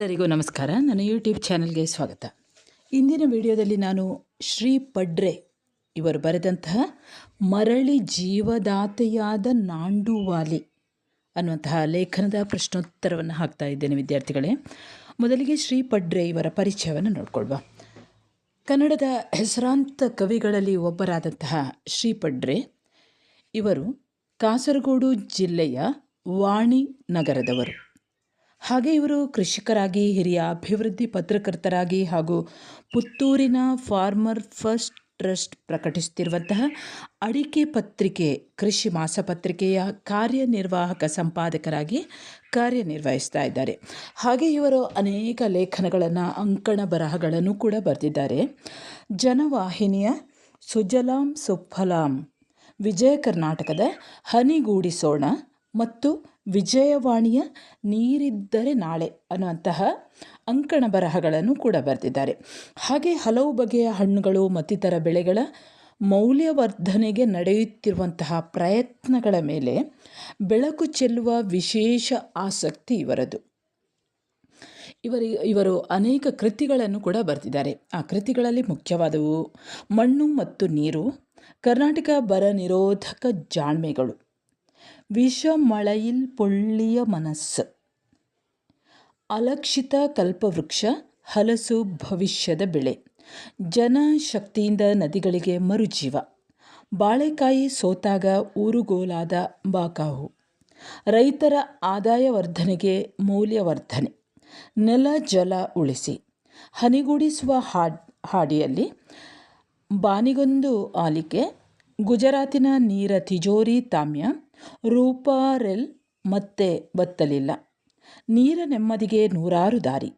ಎಲ್ಲರಿಗೂ ನಮಸ್ಕಾರ. ನನ್ನ ಯೂಟ್ಯೂಬ್ ಚಾನಲ್ಗೆ ಸ್ವಾಗತ. ಇಂದಿನ ವಿಡಿಯೋದಲ್ಲಿ ನಾನು ಶ್ರೀ ಪಡ್ರೆ ಇವರು ಬರೆದಂತಹ ಮರಳಿ ಜೀವದಾತೆಯಾದ ನಾಂಡುವಾಲಿ ಅನ್ನುವಂತಹ ಲೇಖನದ ಪ್ರಶ್ನೋತ್ತರವನ್ನು ಹಾಕ್ತಾ ಇದ್ದೇನೆ ವಿದ್ಯಾರ್ಥಿಗಳೇ. ಮೊದಲಿಗೆ ಶ್ರೀ ಪಡ್ರೆ ಇವರ ಪರಿಚಯವನ್ನು ನೋಡ್ಕೊಳ್ಬ ಕನ್ನಡದ ಹೆಸರಾಂತ ಕವಿಗಳಲ್ಲಿ ಒಬ್ಬರಾದಂತಹ ಶ್ರೀ ಪಡ್ರೆ ಇವರು ಕಾಸರಗೋಡು ಜಿಲ್ಲೆಯ ವಾಣಿ ನಗರದವರು. ಹಾಗೆ ಇವರು ಕೃಷಿಕರಾಗಿ, ಹಿರಿಯ ಅಭಿವೃದ್ಧಿ ಪತ್ರಕರ್ತರಾಗಿ ಹಾಗೂ ಪುತ್ತೂರಿನ ಫಾರ್ಮರ್ ಫಸ್ಟ್ ಟ್ರಸ್ಟ್ ಪ್ರಕಟಿಸುತ್ತಿರುವಂತಹ ಅಡಿಕೆ ಪತ್ರಿಕೆ, ಕೃಷಿ ಮಾಸಪತ್ರಿಕೆಯ ಕಾರ್ಯನಿರ್ವಾಹಕ ಸಂಪಾದಕರಾಗಿ ಕಾರ್ಯನಿರ್ವಹಿಸ್ತಾ ಇದ್ದಾರೆ. ಹಾಗೆ ಇವರು ಅನೇಕ ಲೇಖನಗಳನ್ನು, ಅಂಕಣ ಬರಹಗಳನ್ನು ಕೂಡ ಬರೆದಿದ್ದಾರೆ. ಜನವಾಹಿನಿಯ ಸುಜಲಾಂ ಸುಫಲಾಂ, ವಿಜಯ ಕರ್ನಾಟಕದ ಹನಿಗೂಡಿಸೋಣ ಮತ್ತು ವಿಜಯವಾಣಿಯ ನೀರಿದ್ದರೆ ನಾಳೆ ಅನ್ನುವಂತಹ ಅಂಕಣ ಬರಹಗಳನ್ನು ಕೂಡ ಬರೆದಿದ್ದಾರೆ. ಹಾಗೆ ಹಲವು ಬಗೆಯ ಹಣ್ಣುಗಳು ಮತ್ತಿತರ ಬೆಳೆಗಳ ಮೌಲ್ಯವರ್ಧನೆಗೆ ನಡೆಯುತ್ತಿರುವಂತಹ ಪ್ರಯತ್ನಗಳ ಮೇಲೆ ಬೆಳಕು ಚೆಲ್ಲುವ ವಿಶೇಷ ಆಸಕ್ತಿ ಇವರದು. ಇವರಿ, ಇವರು ಅನೇಕ ಕೃತಿಗಳನ್ನು ಕೂಡ ಬರೆದಿದ್ದಾರೆ. ಆ ಕೃತಿಗಳಲ್ಲಿ ಮುಖ್ಯವಾದವು ಮಣ್ಣು ಮತ್ತು ನೀರು, ಕರ್ನಾಟಕ ಬರ ನಿರೋಧಕ ಜಾಣ್ಮೆಗಳು. ವಿಷಮಳೆಯಿಲ್ ಪೊಳ್ಳಿಯ ಮನಸ್ಸು. ಅಲಕ್ಷಿತ ಕಲ್ಪವೃಕ್ಷ, ಹಲಸು ಭವಿಷ್ಯದ ಬೆಳೆ. ಜನಶಕ್ತಿಯಿಂದ ನದಿಗಳಿಗೆ ಮರುಜೀವ. ಬಾಳೆಕಾಯಿ ಸೋತಾಗ ಊರುಗೋಲಾದ ಬಾಕಾಹು. ರೈತರ ಆದಾಯ ವರ್ಧನೆಗೆ ಮೌಲ್ಯವರ್ಧನೆ. ನೆಲ ಜಲ ಉಳಿಸಿ. ಹನಿಗೂಡಿಸುವ ಹಾಡ್, ಹಾಡಿಯಲ್ಲಿ ಬಾನಿಗೊಂದು ಆಲಿಕೆ, ಗುಜರಾತಿನ ನೀರ ತಿಜೋರಿ ತಾಮ್ಯ ರೂಪಾರೆಲ್ ಮತ್ತೆ ಬತ್ತಲಿಲ್ಲ. ನೀರ ನೆಮ್ಮದಿಗೆ ನೂರಾರು ದಾರಿ.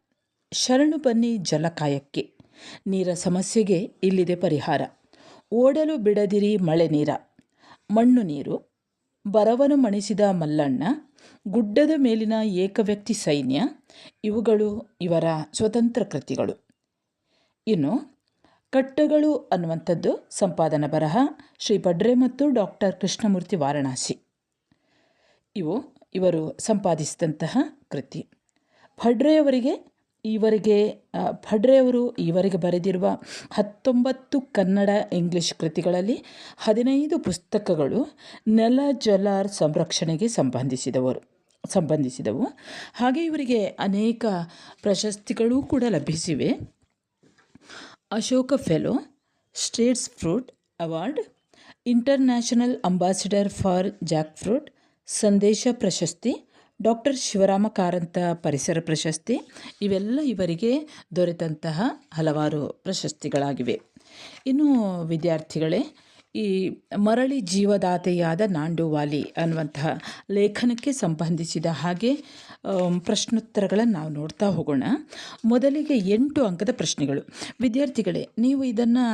ಶರಣು ಬನ್ನಿ ಜಲಕಾಯಕ್ಕೆ. ನೀರ ಸಮಸ್ಯೆಗೆ ಇಲ್ಲಿದೆ ಪರಿಹಾರ. ಓಡಲು ಬಿಡದಿರಿ ಮಳೆ ನೀರ. ಮಣ್ಣು ನೀರು. ಬರವನು ಮಣಿಸಿದ ಮಲ್ಲಣ್ಣ. ಗುಡ್ಡದ ಮೇಲಿನ ಏಕವ್ಯಕ್ತಿ ಸೈನ್ಯ. ಇವುಗಳು ಇವರ ಸ್ವತಂತ್ರ ಕೃತಿಗಳು. ಇನ್ನು ಕಟ್ಟಗಳು ಅನ್ನುವಂಥದ್ದು ಸಂಪಾದನಾ ಬರಹ ಶ್ರೀ ಬಡ್ರೆ ಮತ್ತು ಡಾಕ್ಟರ್ ಕೃಷ್ಣಮೂರ್ತಿ ವಾರಣಾಸಿ. ಇವು ಇವರು ಸಂಪಾದಿಸಿದಂತಹ ಕೃತಿ. ಫಡ್ರೆಯವರಿಗೆ ಇವರಿಗೆ ಫಡ್ರೆಯವರು ಇವರಿಗೆ ಬರೆದಿರುವ ಹತ್ತೊಂಬತ್ತು ಕನ್ನಡ ಇಂಗ್ಲಿಷ್ ಕೃತಿಗಳಲ್ಲಿ ಹದಿನೈದು ಪುಸ್ತಕಗಳು ನೆಲ ಜಲಾರ್ ಸಂರಕ್ಷಣೆಗೆ ಸಂಬಂಧಿಸಿದವರು, ಸಂಬಂಧಿಸಿದವು. ಹಾಗೆ ಇವರಿಗೆ ಅನೇಕ ಪ್ರಶಸ್ತಿಗಳೂ ಕೂಡ ಲಭಿಸಿವೆ. Ashoka fellow states fruit award, international ambassador for jackfruit ಸಂದೇಶ ಪ್ರಶಸ್ತಿ ಡಾಕ್ಟರ್ ಶಿವರಾಮ ಕಾರಂತ ಪರಿಸರ ಪ್ರಶಸ್ತಿ ಇವೆಲ್ಲ ಇವರಿಗೆ ದೊರೆತಂತಹ ಹಲವಾರು ಪ್ರಶಸ್ತಿಗಳಾಗಿವೆ. ಇನ್ನು ವಿದ್ಯಾರ್ಥಿಗಳೇ ಈ ಮರಳಿ ಜೀವದಾತೆಯಾದ ನಾಂಡುವಾಲಿ ಅನ್ನುವಂತಹ ಲೇಖನಕ್ಕೆ ಸಂಬಂಧಿಸಿದ ಹಾಗೆ ಪ್ರಶ್ನೋತ್ತರಗಳನ್ನು ನಾವು ನೋಡ್ತಾ ಹೋಗೋಣ. ಮೊದಲಿಗೆ ಎಂಟು ಅಂಕದ ಪ್ರಶ್ನೆಗಳು. ವಿದ್ಯಾರ್ಥಿಗಳೇ, ನೀವು ಇದನ್ನು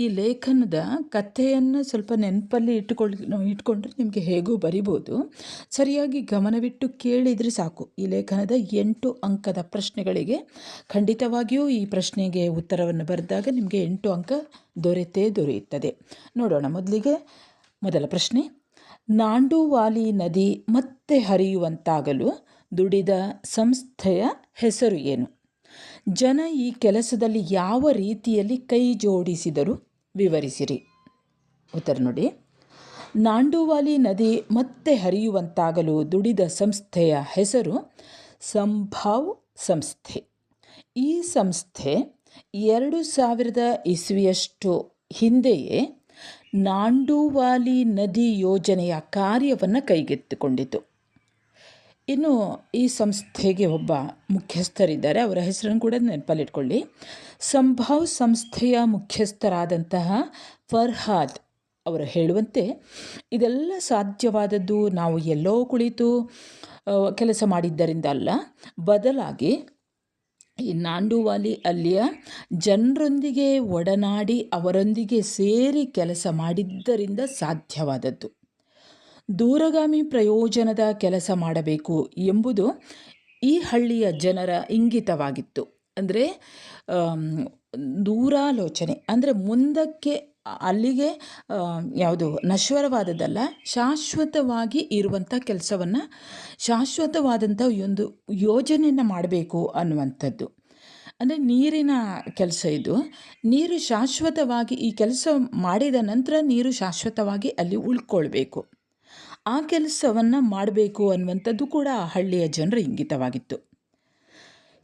ಈ ಲೇಖನದ ಕಥೆಯನ್ನು ಸ್ವಲ್ಪ ನೆನಪಲ್ಲಿ ಇಟ್ಟುಕೊಳ್ಳಿ, ಇಟ್ಕೊಂಡ್ರೆ ನಿಮಗೆ ಹೇಗೂ ಬರಿಬೋದು. ಸರಿಯಾಗಿ ಗಮನವಿಟ್ಟು ಕೇಳಿದರೆ ಸಾಕು. ಈ ಲೇಖನದ ಎಂಟು ಅಂಕದ ಪ್ರಶ್ನೆಗಳಿಗೆ ಖಂಡಿತವಾಗಿಯೂ ಈ ಪ್ರಶ್ನೆಗೆ ಉತ್ತರವನ್ನು ಬರೆದಾಗ ನಿಮಗೆ ಎಂಟು ಅಂಕ ದೊರೆತೇ ದೊರೆಯುತ್ತದೆ. ನೋಡೋಣ ಮೊದಲಿಗೆ ಮೊದಲ ಪ್ರಶ್ನೆ. ನಾಂಡುವಾಲಿ ನದಿ ಮತ್ತೆ ಹರಿಯುವಂತಾಗಲು ದುಡಿದ ಸಂಸ್ಥೆಯ ಹೆಸರು ಏನು? ಜನ ಈ ಕೆಲಸದಲ್ಲಿ ಯಾವ ರೀತಿಯಲ್ಲಿ ಕೈ ಜೋಡಿಸಿದರು ವಿವರಿಸಿರಿ. ಉತ್ತರ ನೋಡಿ. ನಾಂಡುವಾಲಿ ನದಿ ಮತ್ತೆ ಹರಿಯುವಂತಾಗಲು ದುಡಿದ ಸಂಸ್ಥೆಯ ಹೆಸರು ಸಂಭಾವ್ ಸಂಸ್ಥೆ. ಈ ಸಂಸ್ಥೆ ಎರಡು ಸಾವಿರದ ಇಸ್ವಿಯಷ್ಟು ಹಿಂದೆಯೇ ನಾಂಡೂವಾಲಿ ನದಿ ಯೋಜನೆಯ ಕಾರ್ಯವನ್ನು ಕೈಗೆತ್ತಿಕೊಂಡಿತು. ಇನ್ನು ಈ ಸಂಸ್ಥೆಗೆ ಒಬ್ಬ ಮುಖ್ಯಸ್ಥರಿದ್ದಾರೆ. ಅವರ ಹೆಸರನ್ನು ಕೂಡ ನೆನಪಲ್ಲಿಟ್ಕೊಳ್ಳಿ. ಸಂಭಾವ್ ಸಂಸ್ಥೆಯ ಮುಖ್ಯಸ್ಥರಾದಂತಹ ಫರ್ಹಾದ್ ಅವರು ಹೇಳುವಂತೆ, ಇದೆಲ್ಲ ಸಾಧ್ಯವಾದದ್ದು ನಾವು ಎಲ್ಲೋ ಕುಳಿತು ಕೆಲಸ ಮಾಡಿದ್ದರಿಂದ ಅಲ್ಲ, ಬದಲಾಗಿ ಈ ನಾಂಡುವಾಲಿ ಅಲ್ಲಿಯ ಜನರೊಂದಿಗೆ ಒಡನಾಡಿ ಅವರೊಂದಿಗೆ ಸೇರಿ ಕೆಲಸ ಮಾಡಿದ್ದರಿಂದ ಸಾಧ್ಯವಾದದ್ದು. ದೂರಗಾಮಿ ಪ್ರಯೋಜನದ ಕೆಲಸ ಮಾಡಬೇಕು ಎಂಬುದು ಈ ಹಳ್ಳಿಯ ಜನರ ಇಂಗಿತವಾಗಿತ್ತು. ಅಂದರೆ ದೂರಾಲೋಚನೆ. ಅಂದರೆ ಮುಂದಕ್ಕೆ ಅಲ್ಲಿಗೆ ಯಾವುದು ನಶ್ವರವಾದದ್ದಲ್ಲ, ಶಾಶ್ವತವಾಗಿ ಇರುವಂಥ ಕೆಲಸವನ್ನು ಶಾಶ್ವತವಾದಂಥ ಒಂದು ಯೋಜನೆಯನ್ನು ಮಾಡಬೇಕು ಅನ್ನುವಂಥದ್ದು. ಅಂದರೆ ನೀರಿನ ಕೆಲಸ ಇದು. ನೀರು ಶಾಶ್ವತವಾಗಿ ಈ ಕೆಲಸ ಮಾಡಿದ ನಂತರ ನೀರು ಶಾಶ್ವತವಾಗಿ ಅಲ್ಲಿ ಉಳ್ಕೊಳ್ಬೇಕು. ಆ ಕೆಲಸವನ್ನು ಮಾಡಬೇಕು ಅನ್ನುವಂಥದ್ದು ಕೂಡ ಹಳ್ಳಿಯ ಜನರ ಇಂಗಿತವಾಗಿತ್ತು.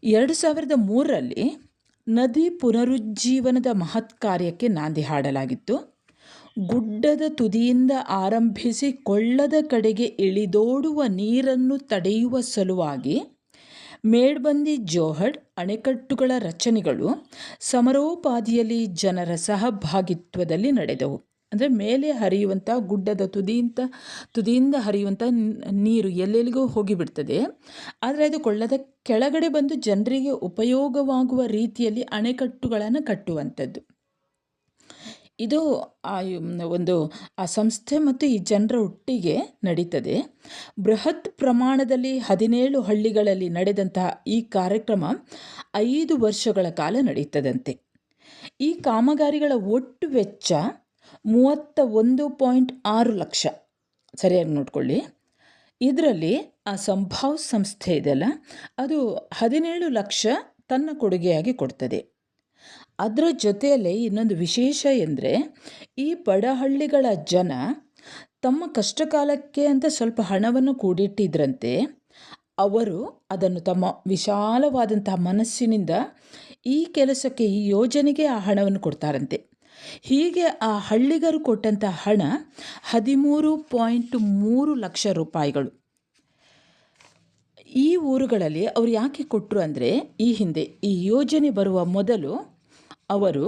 ಎರಡು ಸಾವಿರದ ಮೂರರಲ್ಲಿ ನದಿ ಪುನರುಜ್ಜೀವನದ ಮಹತ್ ಕಾರ್ಯಕ್ಕೆ ನಾಂದಿ ಹಾಡಲಾಗಿತ್ತು. ಗುಡ್ಡದ ತುದಿಯಿಂದ ಆರಂಭಿಸಿ ಕೊಳ್ಳದ ಕಡೆಗೆ ಇಳಿದೋಡುವ ನೀರನ್ನು ತಡೆಯುವ ಸಲುವಾಗಿ ಮೇಡ್ಬಂದಿ ಜೋಹಡ್, ಅಣೆಕಟ್ಟುಗಳ ರಚನೆಗಳು ಸಮರೋಪಾದಿಯಲ್ಲಿ ಜನರ ಸಹಭಾಗಿತ್ವದಲ್ಲಿ ನಡೆದವು. ಅಂದರೆ ಮೇಲೆ ಹರಿಯುವಂಥ ಗುಡ್ಡದ ತುದಿಯಿಂದ ತುದಿಯಿಂದ ಹರಿಯುವಂಥ ನೀರು ಎಲ್ಲೆಲ್ಲಿಗೂ ಹೋಗಿಬಿಡ್ತದೆ. ಆದರೆ ಅದು ಕೊಳ್ಳದ ಕೆಳಗಡೆ ಬಂದು ಜನರಿಗೆ ಉಪಯೋಗವಾಗುವ ರೀತಿಯಲ್ಲಿ ಅಣೆಕಟ್ಟುಗಳನ್ನು ಕಟ್ಟುವಂಥದ್ದು. ಇದು ಆ ಒಂದು ಆ ಸಂಸ್ಥೆ ಮತ್ತು ಈ ಜನರ ಒಟ್ಟಿಗೆ ನಡೀತದೆ. ಬೃಹತ್ ಪ್ರಮಾಣದಲ್ಲಿ ಹದಿನೇಳು ಹಳ್ಳಿಗಳಲ್ಲಿ ನಡೆದಂತಹ ಈ ಕಾರ್ಯಕ್ರಮ ಐದು ವರ್ಷಗಳ ಕಾಲ ನಡೀತದಂತೆ. ಈ ಕಾಮಗಾರಿಗಳ ಒಟ್ಟು ವೆಚ್ಚ ಮೂವತ್ತ ಒಂದು ಪಾಯಿಂಟ್ ಆರು ಲಕ್ಷ. ಸರಿಯಾಗಿ ನೋಡ್ಕೊಳ್ಳಿ. ಇದರಲ್ಲಿ ಆ ಸಂಭಾವ್ ಸಂಸ್ಥೆ ಇದೆಯಲ್ಲ ಅದು ಹದಿನೇಳು ಲಕ್ಷ ತನ್ನ ಕೊಡುಗೆಯಾಗಿ ಕೊಡ್ತದೆ. ಅದರ ಜೊತೆಯಲ್ಲಿ ಇನ್ನೊಂದು ವಿಶೇಷ ಎಂದರೆ, ಈ ಬಡಹಳ್ಳಿಗಳ ಜನ ತಮ್ಮ ಕಷ್ಟಕಾಲಕ್ಕೆ ಅಂತ ಸ್ವಲ್ಪ ಹಣವನ್ನು ಕೂಡಿಟ್ಟಿದ್ರಂತೆ, ಅವರು ಅದನ್ನು ತಮ್ಮ ವಿಶಾಲವಾದಂತಹ ಮನಸ್ಸಿನಿಂದ ಈ ಕೆಲಸಕ್ಕೆ, ಈ ಯೋಜನೆಗೆ ಆ ಹಣವನ್ನು ಕೊಡ್ತಾರಂತೆ. ಹೀಗೆ ಆ ಹಳ್ಳಿಗರು ಕೊಟ್ಟಂಥ ಹಣ ಹದಿಮೂರು ಪಾಯಿಂಟ್ ಮೂರು ಲಕ್ಷ ರೂಪಾಯಿಗಳು. ಈ ಊರುಗಳಲ್ಲಿ ಅವರು ಯಾಕೆ ಕೊಟ್ಟರು ಅಂದರೆ ಈ ಹಿಂದೆ ಈ ಯೋಜನೆ ಬರುವ ಮೊದಲು ಅವರು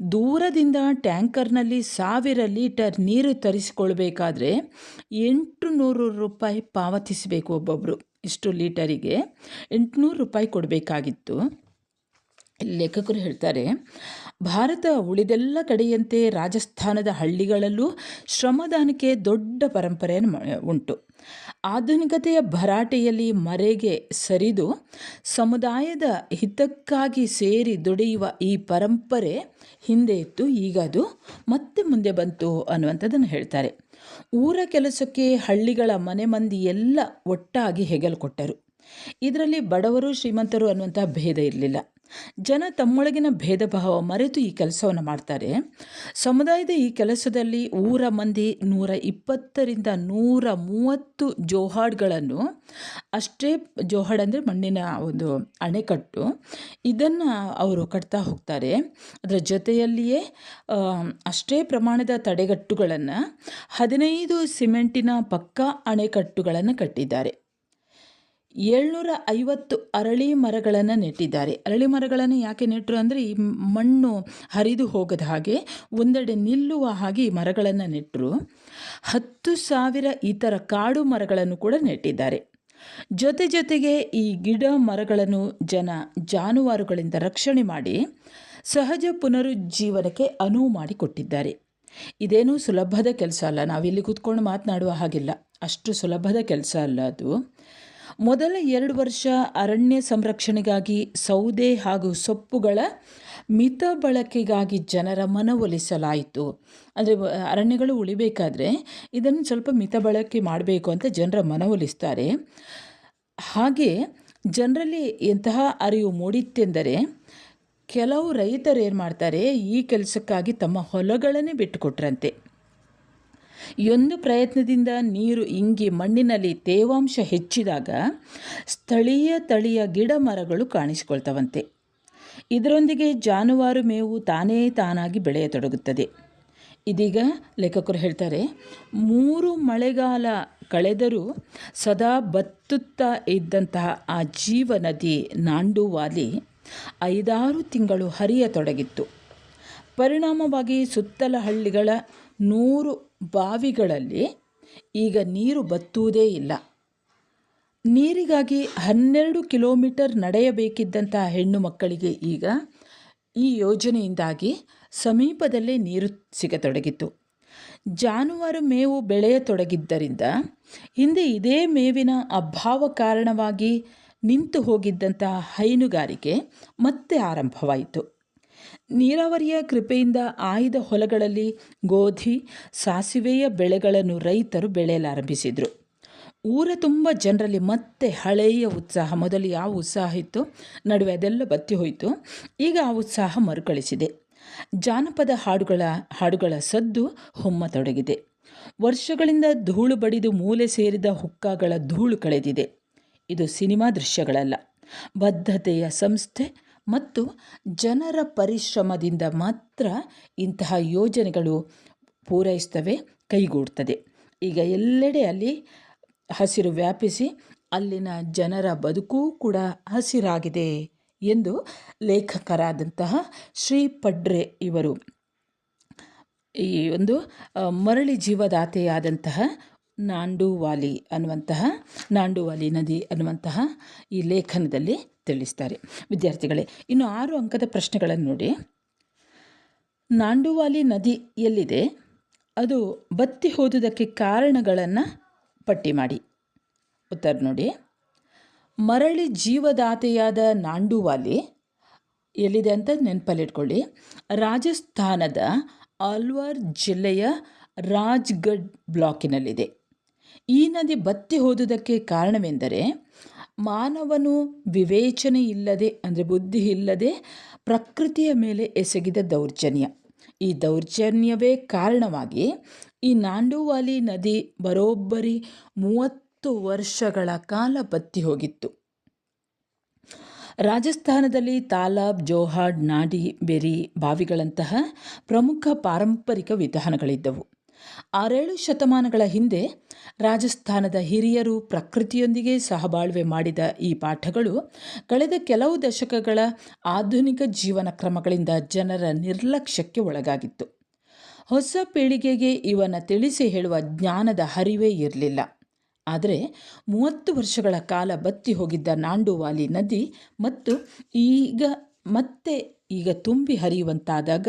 ದೂರದಿಂದ ಟ್ಯಾಂಕರ್ನಲ್ಲಿ ಸಾವಿರ ಲೀಟರ್ ನೀರು ತರಿಸಿಕೊಳ್ಬೇಕಾದ್ರೆ ಎಂಟು ನೂರು ರೂಪಾಯಿ ಪಾವತಿಸಬೇಕು ಒಬ್ಬೊಬ್ಬರು ಇಷ್ಟು ಲೀಟರಿಗೆ ಎಂಟುನೂರು ರೂಪಾಯಿ ಕೊಡಬೇಕಾಗಿತ್ತು. ಲೇಖಕರು ಹೇಳ್ತಾರೆ, ಭಾರತ ಉಳಿದೆಲ್ಲ ಕಡೆಯಂತೆ ರಾಜಸ್ಥಾನದ ಹಳ್ಳಿಗಳಲ್ಲೂ ಶ್ರಮದಾನಕ್ಕೆ ದೊಡ್ಡ ಪರಂಪರೆಯನ್ನು ಉಂಟು. ಆಧುನಿಕತೆಯ ಭರಾಟೆಯಲ್ಲಿ ಮರೆಗೆ ಸರಿದು ಸಮುದಾಯದ ಹಿತಕ್ಕಾಗಿ ಸೇರಿ ದುಡಿಯುವ ಈ ಪರಂಪರೆ ಹಿಂದೆ ಇತ್ತು, ಈಗ ಅದು ಮತ್ತೆ ಮುಂದೆ ಬಂತು ಅನ್ನುವಂಥದ್ದನ್ನು ಹೇಳ್ತಾರೆ. ಊರ ಕೆಲಸಕ್ಕೆ ಹಳ್ಳಿಗಳ ಮನೆ ಮಂದಿ ಎಲ್ಲ ಒಟ್ಟಾಗಿ ಹೆಗಲು ಕೊಟ್ಟರು. ಇದರಲ್ಲಿ ಬಡವರು ಶ್ರೀಮಂತರು ಅನ್ನುವಂಥ ಭೇದ ಇರಲಿಲ್ಲ. ಜನ ತಮ್ಮೊಳಗಿನ ಭೇದ ಭಾವ ಮರೆತು ಈ ಕೆಲಸವನ್ನು ಮಾಡ್ತಾರೆ. ಸಮುದಾಯದ ಈ ಕೆಲಸದಲ್ಲಿ ಊರ ಮಂದಿ ನೂರ ಇಪ್ಪತ್ತರಿಂದ ನೂರ ಮೂವತ್ತು ಜೋಹಾಡ್ಗಳನ್ನು, ಅಷ್ಟೇ ಜೋಹಾಡ್ ಅಂದರೆ ಮಣ್ಣಿನ ಒಂದು ಅಣೆಕಟ್ಟು ಇದನ್ನು ಅವರು ಕಟ್ತಾ ಹೋಗ್ತಾರೆ. ಅದರ ಜೊತೆಯಲ್ಲಿಯೇ ಅಷ್ಟೇ ಪ್ರಮಾಣದ ತಡೆಗಟ್ಟುಗಳನ್ನು ಹದಿನೈದು ಸಿಮೆಂಟಿನ ಪಕ್ಕಾ ಅಣೆಕಟ್ಟುಗಳನ್ನು ಕಟ್ಟಿದ್ದಾರೆ. ಏಳ್ನೂರ ಐವತ್ತು ಅರಳಿ ಮರಗಳನ್ನು ನೆಟ್ಟಿದ್ದಾರೆ. ಅರಳಿ ಮರಗಳನ್ನು ಯಾಕೆ ನೆಟ್ಟರು ಅಂದರೆ ಈ ಮಣ್ಣು ಹರಿದು ಹೋಗದ ಹಾಗೆ ಒಂದೆಡೆ ನಿಲ್ಲುವ ಹಾಗೆ ಈ ಮರಗಳನ್ನು ನೆಟ್ಟರು ಹತ್ತು ಸಾವಿರ ಇತರ ಕಾಡು ಮರಗಳನ್ನು ಕೂಡ ನೆಟ್ಟಿದ್ದಾರೆ. ಜೊತೆ ಜೊತೆಗೆ ಈ ಗಿಡ ಮರಗಳನ್ನು ಜನ ಜಾನುವಾರುಗಳಿಂದ ರಕ್ಷಣೆ ಮಾಡಿ ಸಹಜ ಪುನರುಜ್ಜೀವನಕ್ಕೆ ಅನುವು ಮಾಡಿಕೊಟ್ಟಿದ್ದಾರೆ. ಇದೇನೂ ಸುಲಭದ ಕೆಲಸ ಅಲ್ಲ. ನಾವಿಲ್ಲಿ ಕೂತ್ಕೊಂಡು ಮಾತನಾಡುವ ಹಾಗಿಲ್ಲ. ಅಷ್ಟು ಸುಲಭದ ಕೆಲಸ ಅಲ್ಲ ಅದು. ಮೊದಲ ಎರಡು ವರ್ಷ ಅರಣ್ಯ ಸಂರಕ್ಷಣೆಗಾಗಿ ಸೌದೆ ಹಾಗೂ ಸೊಪ್ಪುಗಳ ಮಿತ ಬಳಕೆಗಾಗಿ ಜನರ ಮನವೊಲಿಸಲಾಯಿತು. ಅಂದರೆ ಅರಣ್ಯಗಳು ಉಳಿಬೇಕಾದ್ರೆ ಇದನ್ನು ಸ್ವಲ್ಪ ಮಿತ ಬಳಕೆ ಮಾಡಬೇಕು ಅಂತ ಜನರ ಮನವೊಲಿಸ್ತಾರೆ. ಹಾಗೆ ಜನರಲ್ಲಿ ಎಂತಹ ಅರಿವು ಮೂಡಿತ್ತೆಂದರೆ ಕೆಲವು ರೈತರು ಏನು ಮಾಡ್ತಾರೆ ಈ ಕೆಲಸಕ್ಕಾಗಿ ತಮ್ಮ ಹೊಲಗಳನ್ನೇ ಬಿಟ್ಟುಕೊಟ್ರಂತೆ. ಒಂದು ಪ್ರಯತ್ನದಿಂದ ನೀರು ಇಂಗಿ ಮಣ್ಣಿನಲ್ಲಿ ತೇವಾಂಶ ಹೆಚ್ಚಿದಾಗ ಸ್ಥಳೀಯ ತಳಿಯ ಗಿಡ ಮರಗಳು ಕಾಣಿಸಿಕೊಳ್ತವಂತೆ. ಇದರೊಂದಿಗೆ ಜಾನುವಾರು ಮೇವು ತಾನೇ ತಾನಾಗಿ ಬೆಳೆಯತೊಡಗುತ್ತದೆ. ಇದೀಗ ಲೇಖಕರು ಹೇಳ್ತಾರೆ, ಮೂರು ಮಳೆಗಾಲ ಕಳೆದರೂ ಸದಾ ಬತ್ತುತ್ತಾ ಇದ್ದಂತಹ ಆ ಜೀವ ನದಿ ನಾಂಡುವಾಲಿ ಐದಾರು ತಿಂಗಳು ಹರಿಯತೊಡಗಿತ್ತು. ಪರಿಣಾಮವಾಗಿ ಸುತ್ತಲ ಹಳ್ಳಿಗಳ ನೂರು ಬಾವಿಗಳಲ್ಲಿ ಈಗ ನೀರು ಬತ್ತುವುದೇ ಇಲ್ಲ. ನೀರಿಗಾಗಿ ಹನ್ನೆರಡು ಕಿಲೋಮೀಟರ್ ನಡೆಯಬೇಕಿದ್ದಂಥ ಹೆಣ್ಣು ಮಕ್ಕಳಿಗೆ ಈಗ ಈ ಯೋಜನೆಯಿಂದಾಗಿ ಸಮೀಪದಲ್ಲೇ ನೀರು ಸಿಗತೊಡಗಿತು ಜಾನುವಾರು ಮೇವು ಬೆಳೆಯತೊಡಗಿದ್ದರಿಂದ ಹಿಂದೆ ಇದೇ ಮೇವಿನ ಅಭಾವ ಕಾರಣವಾಗಿ ನಿಂತು ಹೋಗಿದ್ದಂತಹ ಹೈನುಗಾರಿಕೆ ಮತ್ತೆ ಆರಂಭವಾಯಿತು. ನೀರಾವರಿಯ ಕೃಪೆಯಿಂದ ಆಯ್ದ ಹೊಲಗಳಲ್ಲಿ ಗೋಧಿ, ಸಾಸಿವೆಯ ಬೆಳೆಗಳನ್ನು ರೈತರು ಬೆಳೆಯಲಾರಂಭಿಸಿದರು. ಊರ ತುಂಬ ಜನರಲ್ಲಿ ಮತ್ತೆ ಹಳೆಯ ಉತ್ಸಾಹ, ಮೊದಲು ಯಾವ ಉತ್ಸಾಹ ಇತ್ತು, ನಡುವೆ ಅದೆಲ್ಲ ಬತ್ತಿ ಹೋಯಿತು. ಈಗ ಆ ಉತ್ಸಾಹ ಮರುಕಳಿಸಿದೆ. ಜಾನಪದ ಹಾಡುಗಳ ಹಾಡುಗಳ ಸದ್ದು ಹೊಮ್ಮತೊಡಗಿದೆ. ವರ್ಷಗಳಿಂದ ಧೂಳು ಬಡಿದು ಮೂಲೆ ಸೇರಿದ ಹುಕ್ಕಾಗಳ ಧೂಳು ಕಳೆದಿದೆ. ಇದು ಸಿನಿಮಾ ದೃಶ್ಯಗಳಲ್ಲ. ಬದ್ಧತೆಯ ಸಂಸ್ಥೆ ಮತ್ತು ಜನರ ಪರಿಶ್ರಮದಿಂದ ಮಾತ್ರ ಇಂತಹ ಯೋಜನೆಗಳು ಪೂರೈಸ್ತವೆ, ಕೈಗೂಡ್ತದೆ. ಈಗ ಎಲ್ಲೆಡೆ ಅಲ್ಲಿ ಹಸಿರು ವ್ಯಾಪಿಸಿ ಅಲ್ಲಿನ ಜನರ ಬದುಕೂ ಕೂಡ ಹಸಿರಾಗಿದೆ ಎಂದು ಲೇಖಕರಾದಂತಹ ಶ್ರೀ ಪಡ್ರೆ ಇವರು. ಈ ಒಂದು ಮರಳಿ ಜೀವದಾತೆಯಾದಂತಹ ನಾಂಡೂವಾಲಿ ಅನ್ನುವಂತಹ, ನಾಂಡುವಾಲಿ ನದಿ ಅನ್ನುವಂತಹ ಈ ಲೇಖನದಲ್ಲಿ ತಿಳಿಸ್ತಾರೆ. ವಿದ್ಯಾರ್ಥಿಗಳೇ, ಇನ್ನು ಆರು ಅಂಕದ ಪ್ರಶ್ನೆಗಳನ್ನು ನೋಡಿ. ನಾಂಡುವಾಲಿ ನದಿ ಎಲ್ಲಿದೆ? ಅದು ಬತ್ತಿ ಹೋದುದಕ್ಕೆ ಕಾರಣಗಳನ್ನು ಪಟ್ಟಿ ಮಾಡಿ. ಉತ್ತರ ನೋಡಿ. ಮರಳಿ ಜೀವದಾತೆಯಾದ ನಾಂಡುವಾಲಿ ಎಲ್ಲಿದೆ ಅಂತ ನೆನಪಲ್ಲಿಟ್ಕೊಳ್ಳಿ. ರಾಜಸ್ಥಾನದ ಅಲ್ವಾರ್ ಜಿಲ್ಲೆಯ ರಾಜ್ಗಢ್ ಬ್ಲಾಕಿನಲ್ಲಿದೆ. ಈ ನದಿ ಬತ್ತಿ ಹೋದುದಕ್ಕೆ ಕಾರಣವೆಂದರೆ ಮಾನವನು ವಿವೇಚನೆ ಇಲ್ಲದೆ, ಅಂದರೆ ಬುದ್ಧಿ ಇಲ್ಲದೆ ಪ್ರಕೃತಿಯ ಮೇಲೆ ಎಸಗಿದ ದೌರ್ಜನ್ಯ. ಈ ದೌರ್ಜನ್ಯವೇ ಕಾರಣವಾಗಿ ಈ ನಾಂಡುವಾಲಿ ನದಿ ಬರೋಬ್ಬರಿ ಮೂವತ್ತು ವರ್ಷಗಳ ಕಾಲ ಬತ್ತಿ ಹೋಗಿತ್ತು. ರಾಜಸ್ಥಾನದಲ್ಲಿ ತಾಲಾಬ್, ಜೋಹಾಡ್, ನಾಡಿ, ಬೆರಿ ಬಾವಿಗಳಂತಹ ಪ್ರಮುಖ ಪಾರಂಪರಿಕ ವಿಧಾನಗಳಿದ್ದವು. ಆರೇಳು ಶತಮಾನಗಳ ಹಿಂದೆ ರಾಜಸ್ಥಾನದ ಹಿರಿಯರು ಪ್ರಕೃತಿಯೊಂದಿಗೆ ಸಹಬಾಳ್ವೆ ಮಾಡಿದ ಈ ಪಾಠಗಳು ಕಳೆದ ಕೆಲವು ದಶಕಗಳ ಆಧುನಿಕ ಜೀವನ ಕ್ರಮಗಳಿಂದ ಜನರ ನಿರ್ಲಕ್ಷ್ಯಕ್ಕೆ ಒಳಗಾಗಿತ್ತು. ಹೊಸ ಪೀಳಿಗೆಗೆ ಇವನ ತಿಳಿಸಿ ಹೇಳುವ ಜ್ಞಾನದ ಹರಿವೇ ಇರಲಿಲ್ಲ. ಆದರೆ ಮೂವತ್ತು ವರ್ಷಗಳ ಕಾಲ ಬತ್ತಿ ಹೋಗಿದ್ದ ನಾಂಡುವಾಲಿ ನದಿ ಮತ್ತು ಈಗ ಮತ್ತೆ ಈಗ ತುಂಬಿ ಹರಿಯುವಂತಾದಾಗ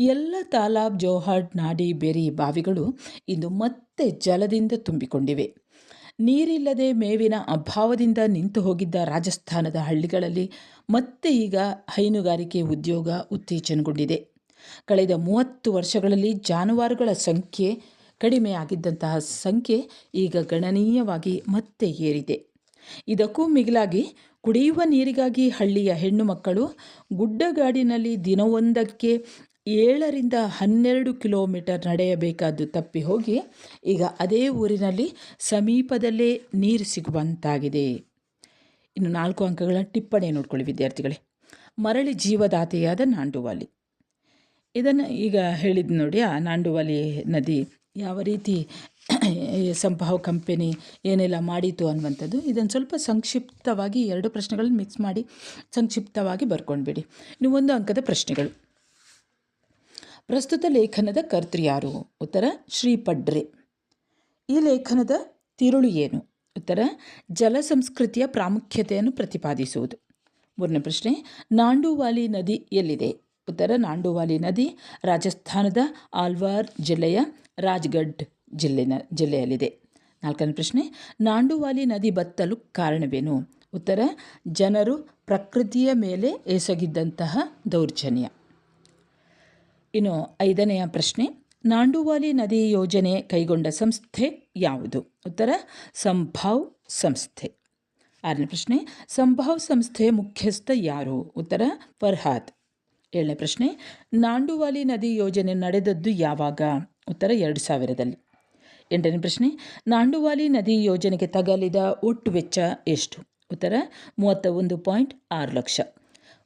ಎಲ್ಲ ತಾಲಾಬ್ ಜೋಹಾಡ್ ನಾಡಿ ಬೇರಿ ಬಾವಿಗಳು ಇಂದು ಮತ್ತೆ ಜಲದಿಂದ ತುಂಬಿಕೊಂಡಿವೆ. ನೀರಿಲ್ಲದೆ ಮೇವಿನ ಅಭಾವದಿಂದ ನಿಂತು ಹೋಗಿದ್ದ ರಾಜಸ್ಥಾನದ ಹಳ್ಳಿಗಳಲ್ಲಿ ಮತ್ತೆ ಈಗ ಹೈನುಗಾರಿಕೆ ಉದ್ಯೋಗ ಉತ್ತೇಜನಗೊಂಡಿದೆ. ಕಳೆದ ಮೂವತ್ತು ವರ್ಷಗಳಲ್ಲಿ ಜಾನುವಾರುಗಳ ಸಂಖ್ಯೆ ಕಡಿಮೆಯಾಗಿದ್ದಂತಹ ಸಂಖ್ಯೆ ಈಗ ಗಣನೀಯವಾಗಿ ಮತ್ತೆ ಏರಿದೆ. ಇದಕ್ಕೂ ಮಿಗಿಲಾಗಿ ಕುಡಿಯುವ ನೀರಿಗಾಗಿ ಹಳ್ಳಿಯ ಹೆಣ್ಣು ಮಕ್ಕಳು ಗುಡ್ಡಗಾಡಿನಲ್ಲಿ ದಿನವೊಂದಕ್ಕೆ ಏಳರಿಂದ ಹನ್ನೆರಡು ಕಿಲೋಮೀಟರ್ ನಡೆಯಬೇಕಾದ್ದು ತಪ್ಪಿ ಹೋಗಿ ಈಗ ಅದೇ ಊರಿನಲ್ಲಿ ಸಮೀಪದಲ್ಲೇ ನೀರು ಸಿಗುವಂತಾಗಿದೆ. ಇನ್ನು ನಾಲ್ಕು ಅಂಕಗಳ ಟಿಪ್ಪಣಿ ನೋಡ್ಕೊಳ್ಳಿ ವಿದ್ಯಾರ್ಥಿಗಳೇ. ಮರಳಿ ಜೀವದಾತೆಯಾದ ನಾಂಡುವಾಲಿ. ಇದನ್ನು ಈಗ ಹೇಳಿದ್ದು ನೋಡಿ, ಆ ನಾಂಡುವಾಲಿ ನದಿ ಯಾವ ರೀತಿ ಸಂಭಾವ್ ಕಂಪೆನಿ ಏನೆಲ್ಲ ಮಾಡಿತು ಅನ್ನುವಂಥದ್ದು, ಇದನ್ನು ಸ್ವಲ್ಪ ಸಂಕ್ಷಿಪ್ತವಾಗಿ ಎರಡು ಪ್ರಶ್ನೆಗಳನ್ನು ಮಿಕ್ಸ್ ಮಾಡಿ ಸಂಕ್ಷಿಪ್ತವಾಗಿ ಬರ್ಕೊಂಡ್ಬಿಡಿ. ಇನ್ನು ಒಂದು ಅಂಕದ ಪ್ರಶ್ನೆಗಳು. ಪ್ರಸ್ತುತ ಲೇಖನದ ಕರ್ತೃ ಯಾರು? ಉತ್ತರ, ಶ್ರೀ ಪಡ್ರೆ. ಈ ಲೇಖನದ ತಿರುಳು ಏನು? ಉತ್ತರ, ಜಲ ಸಂಸ್ಕೃತಿಯ ಪ್ರಾಮುಖ್ಯತೆಯನ್ನು ಪ್ರತಿಪಾದಿಸುವುದು. ಮೂರನೇ ಪ್ರಶ್ನೆ, ನಾಂಡುವಾಲಿ ನದಿ ಎಲ್ಲಿದೆ? ಉತ್ತರ, ನಾಂಡುವಾಲಿ ನದಿ ರಾಜಸ್ಥಾನದ ಆಲ್ವಾರ್ ಜಿಲ್ಲೆಯ ರಾಜ್ಗಢ್ ಜಿಲ್ಲೆನ, ಜಿಲ್ಲೆಯಲ್ಲಿದೆ. ನಾಲ್ಕನೇ ಪ್ರಶ್ನೆ, ನಾಂಡುವಾಲಿ ನದಿ ಬತ್ತಲು ಕಾರಣವೇನು? ಉತ್ತರ, ಜನರು ಪ್ರಕೃತಿಯ ಮೇಲೆ ಎಸಗಿದ್ದಂತಹ ದೌರ್ಜನ್ಯ. ಇನ್ನು ಐದನೆಯ ಪ್ರಶ್ನೆ, ನಾಂಡುವಾಲಿ ನದಿ ಯೋಜನೆ ಕೈಗೊಂಡ ಸಂಸ್ಥೆ ಯಾವುದು? ಉತ್ತರ, ಸಂಭಾವ್ ಸಂಸ್ಥೆ. ಆರನೇ ಪ್ರಶ್ನೆ, ಸಂಭಾವ್ ಸಂಸ್ಥೆಯ ಮುಖ್ಯಸ್ಥ ಯಾರು? ಉತ್ತರ, ಫರ್ಹಾದ್. ಏಳನೇ ಪ್ರಶ್ನೆ, ನಾಂಡುವಾಲಿ ನದಿ ಯೋಜನೆ ನಡೆದದ್ದು ಯಾವಾಗ? ಉತ್ತರ, ಎರಡು ಸಾವಿರದಲ್ಲಿ. ಎಂಟನೇ ಪ್ರಶ್ನೆ, ನಾಂಡುವಾಲಿ ನದಿ ಯೋಜನೆಗೆ ತಗಲಿದ ಒಟ್ಟು ವೆಚ್ಚ ಎಷ್ಟು? ಉತ್ತರ ಮೂವತ್ತ ಒಂದು ಪಾಯಿಂಟ್ ಆರು ಲಕ್ಷ.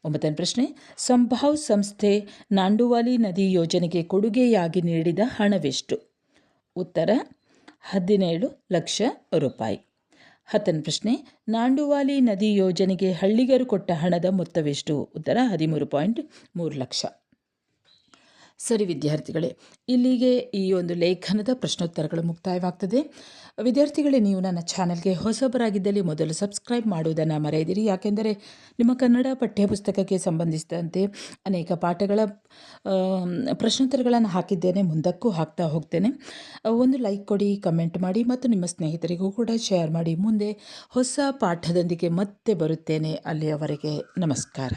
ಒಂಬತ್ತನೇ ಪ್ರಶ್ನೆ, ಸಂಭಾವ್ ಸಂಸ್ಥೆ ನಾಂಡುವಾಲಿ ನದಿ ಯೋಜನೆಗೆ ಕೊಡುಗೆಯಾಗಿ ನೀಡಿದ ಹಣವೆಷ್ಟು? ಉತ್ತರ, ಹದಿನೇಳು ಲಕ್ಷ ರೂಪಾಯಿ. ಹತ್ತನೇ ಪ್ರಶ್ನೆ, ನಾಂಡುವಾಲಿ ನದಿ ಯೋಜನೆಗೆ ಹಳ್ಳಿಗರು ಕೊಟ್ಟ ಹಣದ ಮೊತ್ತವೆಷ್ಟು? ಉತ್ತರ, ಹದಿಮೂರು ಪಾಯಿಂಟ್ ಮೂರು ಲಕ್ಷ. ಸರಿ ವಿದ್ಯಾರ್ಥಿಗಳೇ, ಇಲ್ಲಿಗೆ ಈ ಒಂದು ಲೇಖನದ ಪ್ರಶ್ನೋತ್ತರಗಳು ಮುಕ್ತಾಯವಾಗ್ತದೆ. ವಿದ್ಯಾರ್ಥಿಗಳೇ, ನೀವು ನನ್ನ ಚಾನಲ್ಗೆ ಹೊಸಬರಾಗಿದ್ದಲ್ಲಿ ಮೊದಲು ಸಬ್ಸ್ಕ್ರೈಬ್ ಮಾಡುವುದನ್ನು ಮರೆಯದಿರಿ. ಯಾಕೆಂದರೆ, ನಿಮ್ಮ ಕನ್ನಡ ಪಠ್ಯಪುಸ್ತಕಕ್ಕೆ ಸಂಬಂಧಿಸಿದಂತೆ ಅನೇಕ ಪಾಠಗಳ ಪ್ರಶ್ನೋತ್ತರಗಳನ್ನು ಹಾಕಿದ್ದೇನೆ, ಮುಂದಕ್ಕೂ ಹಾಕ್ತಾ ಹೋಗ್ತೇನೆ. ಒಂದು ಲೈಕ್ ಕೊಡಿ, ಕಮೆಂಟ್ ಮಾಡಿ ಮತ್ತು ನಿಮ್ಮ ಸ್ನೇಹಿತರಿಗೂ ಕೂಡ ಶೇರ್ ಮಾಡಿ. ಮುಂದೆ ಹೊಸ ಪಾಠದೊಂದಿಗೆ ಮತ್ತೆ ಬರುತ್ತೇನೆ. ಅಲ್ಲಿಯವರೆಗೆ ನಮಸ್ಕಾರ.